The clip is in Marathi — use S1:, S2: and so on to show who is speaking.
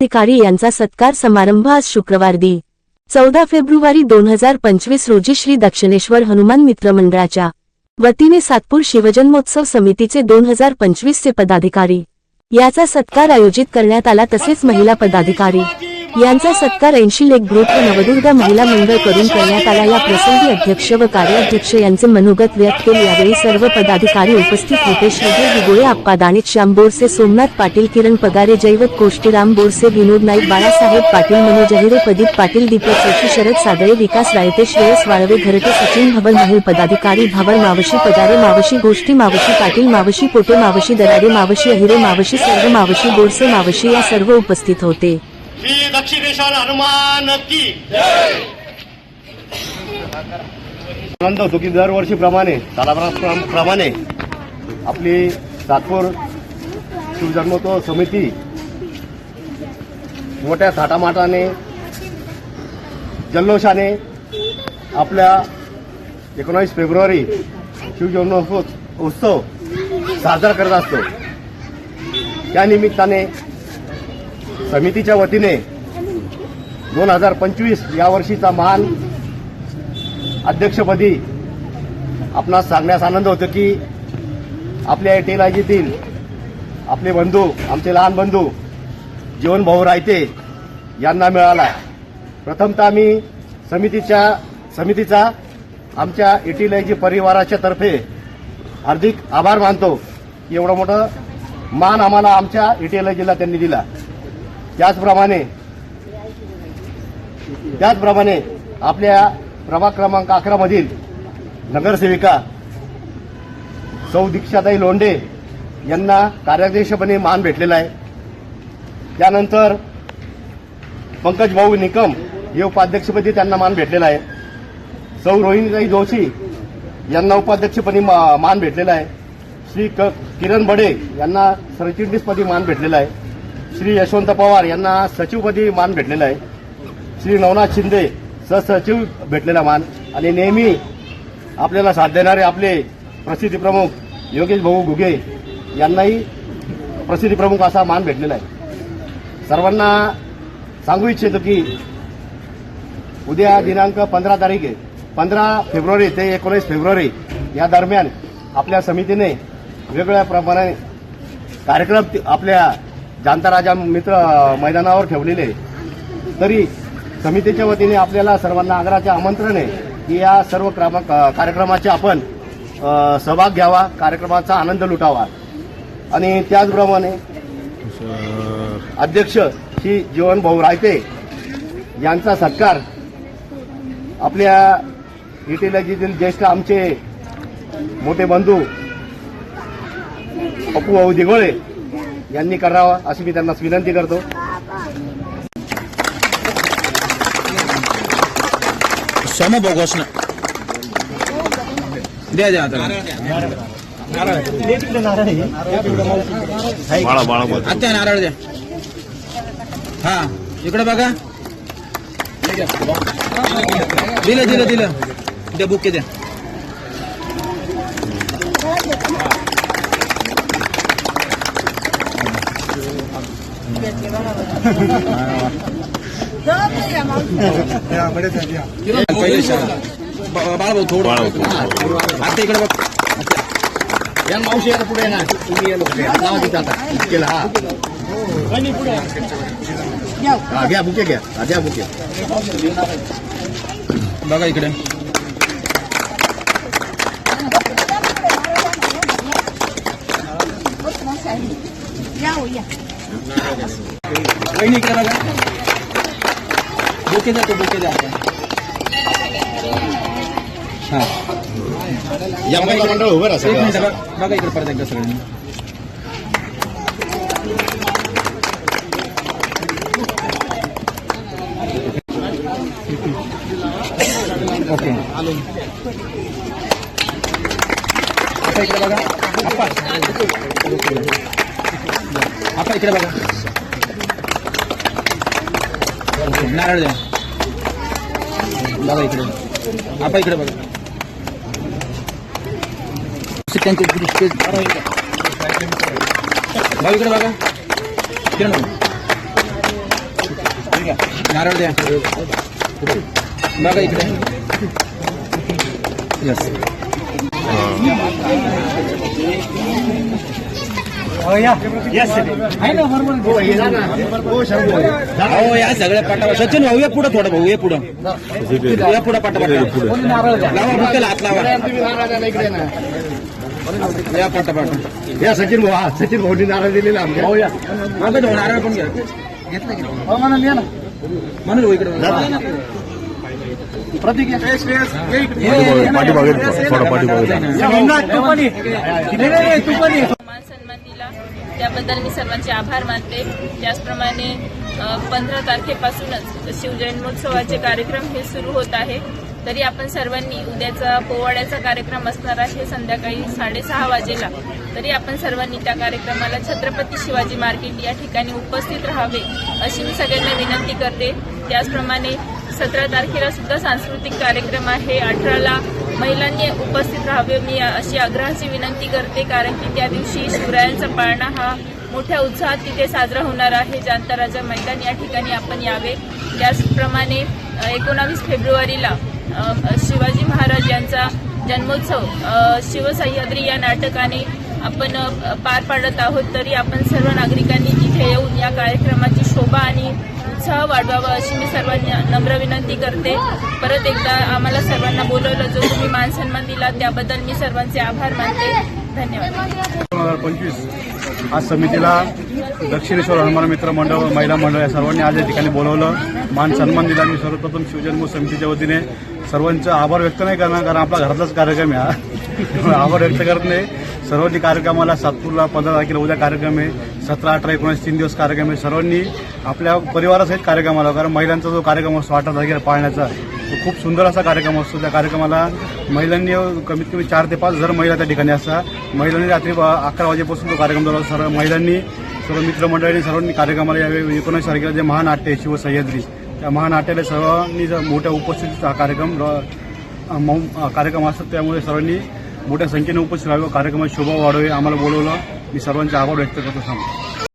S1: अधिकारी यांचा सत्कार समारंभ आज शुक्रवार दि. चौदा फेब्रुवारी दोन हजार पंचवीस रोजी श्री दक्षिणेश्वर हनुमान मित्र मंडळाच्या वतीने सातपूर शिवजन्मोत्सव समितीचे दोन हजार पंचवीसचे पदाधिकारी. याचा सत्कार आयोजित करण्यात आला तसेच महिला पदाधिकारी. यांचा सत्कार ऐंशी लेख ग्रुप व नवदुर्गा महिला मंडळ करून करण्यात आला. या प्रसंगी अध्यक्ष व कार्याध्यक्ष यांचे मनोगत व्यक्त केले. यावेळी सर्व पदाधिकारी उपस्थित होते. श्रीधर दिगोळे आप्पा दानित श्याम बोरसे सोमनाथ पाटील किरण पगारे जैवत कोष्टीराम बोरसे विनोद नाईक बाळासाहेब पाटील मनोज अहिरे प्रदीप पाटील दीपक जोशी शरद सागळे विकास रायते श्रेयस वाळवे घरटे सचिन भवन महिल पदाधिकारी भवन मावशी पगारे मावशी गोष्टी मावशी पाटील मावशी पोटे मावशी दराडे मावशी अहिरे मावशी सर्व मावशी बोरसे मावशी या सर्व उपस्थित होते.
S2: श्री दक्षिणेश्वर हनुमान की
S3: आनंद होतो की दरवर्षीप्रमाणे प्रमाणे आपली सातपूर शिवजन्मोत्सव समिती मोठ्या थाटामाटाने जल्लोषाने आपल्या एकोणावीस फेब्रुवारी शिवजन्मोत्सव उत्सव साजरा करत असतो. त्या निमित्ताने समितीच्या वतीने दोन हजार पंचवीस या वर्षीचा महान अध्यक्षपदी आपणास सांगण्यास आनंद होतो की आपल्या एटीलाजीतील आपले बंधू आमचे लहान बंधू जीवन भाऊ रायते यांना मिळाला. प्रथमतः आम्ही समितीच्या समितीचा आमच्या एटीलाजी परिवाराच्या तर्फे हार्दिक आभार मानतो की एवढं मोठं मान आम्हाला आमच्या एटीएलआयजीला त्यांनी दिला. त्याचप्रमाणे त्याचप्रमाणे आपल्या प्रभाग क्रमांक अकरा मधील नगरसेविका सौ दीक्षाताई लोंढे यांना कार्याध्यक्षपणे मान भेटलेला आहे. त्यानंतर पंकज भाऊ निकम हे उपाध्यक्षपदी त्यांना मान भेटलेला आहे. सौ रोहिणीताई जोशी यांना उपाध्यक्षपदी मा- मान भेटलेला आहे. श्री क किरण बडे यांना सरचिटणीसपदी मान भेटलेला आहे. श्री यशवंत पवार यांना सचिवपदी मान भेटलेला आहे. श्री नवनाथ शिंदे सहसचिव भेटलेला मान. आणि नेहमी आपल्याला साथ देणारे आपले प्रसिद्धी प्रमुख योगेश भाऊ घुगे यांनाही प्रसिद्धी प्रमुख असा मान भेटलेला आहे. सर्वांना सांगू इच्छितो की उद्या दिनांक पंधरा तारीख आहे. पंधरा फेब्रुवारी ते एकोणीस फेब्रुवारी या दरम्यान आपल्या समितीने वेगवेगळ्या प्रमाणे कार्यक्रम आपल्या जाणता राजा मित्र मैदानावर ठेवलेले तरी समितीच्या वतीने आपल्याला सर्वांना आग्रहाचे आमंत्रण आहे की या सर्व कार्यक्रमाचे आपण सहभाग घ्यावा कार्यक्रमाचा आनंद लुटावा. आणि त्याचप्रमाणे अध्यक्ष श्री जीवनभाऊ रायते यांचा सत्कार आपल्या इटेलजीतील ज्येष्ठ आमचे मोठे बंधू अप्पूभाऊ दिघोळे यांनी करावा अशी मी त्यांना विनंती करतो.
S4: सम बघोस ना द्या द्या आता.
S2: बाळा बाळा बोल
S4: आत्या नारळ द्या. हा इकडे बघा. दिलं दिलं दिलं. द्या बुके द्या. बाळभाऊ थोडं आता इकडे बघ
S3: या मावशी याला पुढे ना तुम्ही याला पुढे नाव तिथं आता केलं हा हा घ्या बुके घ्या हा घ्या बुके
S4: बघा इकडे या या. इकडे बघा. बुके द्या तो बुके द्या. आता. हा.
S3: या मंडळ उभं राहा
S4: एक
S3: सगळं.
S4: मिनिट बघा बघा इकडे परत एकदा सगळ्यांनी. ओके. आता इकडे बघा. आप्पा आप्पा इकडे बघा. नारळ द्या बघा इकडे आपा इकडे बघा त्यांचे दृष्टी भाऊ इकडे बघा किरण भाऊ. नारळ द्या बघा इकडे यस हो या सगळ्या पाटावर. सचिन भाऊ या पुढं थोडं भाऊ ये पुढं. या पुढं पाटा पाटा. लावा बुकेला हात लावा. या पाटा पाटा.
S3: या सचिन भाऊ हा सचिन भाऊनी नारा दिलेला आमच्या.
S4: मागं जाऊ नारळ पण घ्या. घेतलं की म्हणून भाऊ इकडे.
S3: प्रतीक या.
S5: मान सन्मान दिला त्याबद्दल मी सर्वांचे आभार मानते. त्याचप्रमाणे पंधरा तारखेपासूनच शिवजन्मोत्सवाचे कार्यक्रम हे सुरू होत आहे. तरी आपण सर्वांनी उद्याचा पोवाड्याचा कार्यक्रम असणार आहे संध्याकाळी साडेसहा वाजेला. तरी आपण सर्वांनी त्या कार्यक्रमाला छत्रपती शिवाजी मार्केट या ठिकाणी उपस्थित राहावे अशी मी सगळ्यांना विनंती करते. त्याचप्रमाणे सतरा तारखेला सुद्धा सांस्कृतिक कार्यक्रम आहे. अठराला महिलांनी उपस्थित राहावे. मी अशी आग्रहाची विनंती करते कारण की त्या दिवशी शिवरायांचा पाळणा हा मोठ्या उत्साहात तिथे साजरा होणार आहे. जांताराजा मैदान या ठिकाणी आपण यावे. त्याचप्रमाणे एकोणावीस फेब्रुवारीला शिवाजी महाराज यांचा जन्मोत्सव शिवसह्याद्री या नाटकाने आपण पार पाडत आहोत. तरी आपण सर्व नागरिकांनी तिथे येऊन या कार्यक्रमाची शोभा आणि उत्साह वाढवावा अशी मी सर्वांना नम्र विनंती करते. परत एकदा आम्हाला सर्वांना बोलवलं जो तुम्ही मान सन्मान दिला त्याबद्दल मी सर्वांचे आभार मानते. धन्यवाद.
S6: दोन हजार पंचवीस आज समितीला दक्षिणेश्वर हनुमान मित्र मंडळ महिला मंडळ या सर्वांनी आज या ठिकाणी बोलवलं. मान सन्मान दिला मी सर्वप्रथम शिवजन्म समितीच्या वतीने. सर्वांचा आभार व्यक्त नाही करणार कारण आपला घरातलाच कार्यक्रम आहे आभार व्यक्त करत सर्वांनी कार्यक्रमाला सातपूरला पंधरा तारखेला उद्या कार्यक्रम आहे. सतरा अठरा एकोणीस तीन दिवस कार्यक्रम आहे. सर्वांनी आपल्या परिवारासहित कार्यक्रमाला कारण महिलांचा जो कार्यक्रम असतो अठरा तारखेला पाळण्याचा तो खूप सुंदर असा कार्यक्रम असतो. त्या कार्यक्रमाला महिलांनी कमीत कमी चार ते पाच हजार महिला त्या ठिकाणी असतात महिलांनी रात्री अकरा वाजेपासून तो कार्यक्रम झाला सर्व महिलांनी सर्व मित्रमंडळींनी सर्वांनी कार्यक्रमाला यावेळी एकोणीस तारखेला जे महानाट्य आहे शिवसह्याद्री. त्या महानाट्याला सर्वांनी जर मोठ्या उपस्थितीचा कार्यक्रम कार्यक्रम असतात त्यामुळे सर्वांनी मोठ्या संख्येने उपस्थित राहावे. कार्यक्रमात शोभा वाढवे. आम्हाला बोलवलं. मी सर्वांचे आभार व्यक्त करतो. सांगतो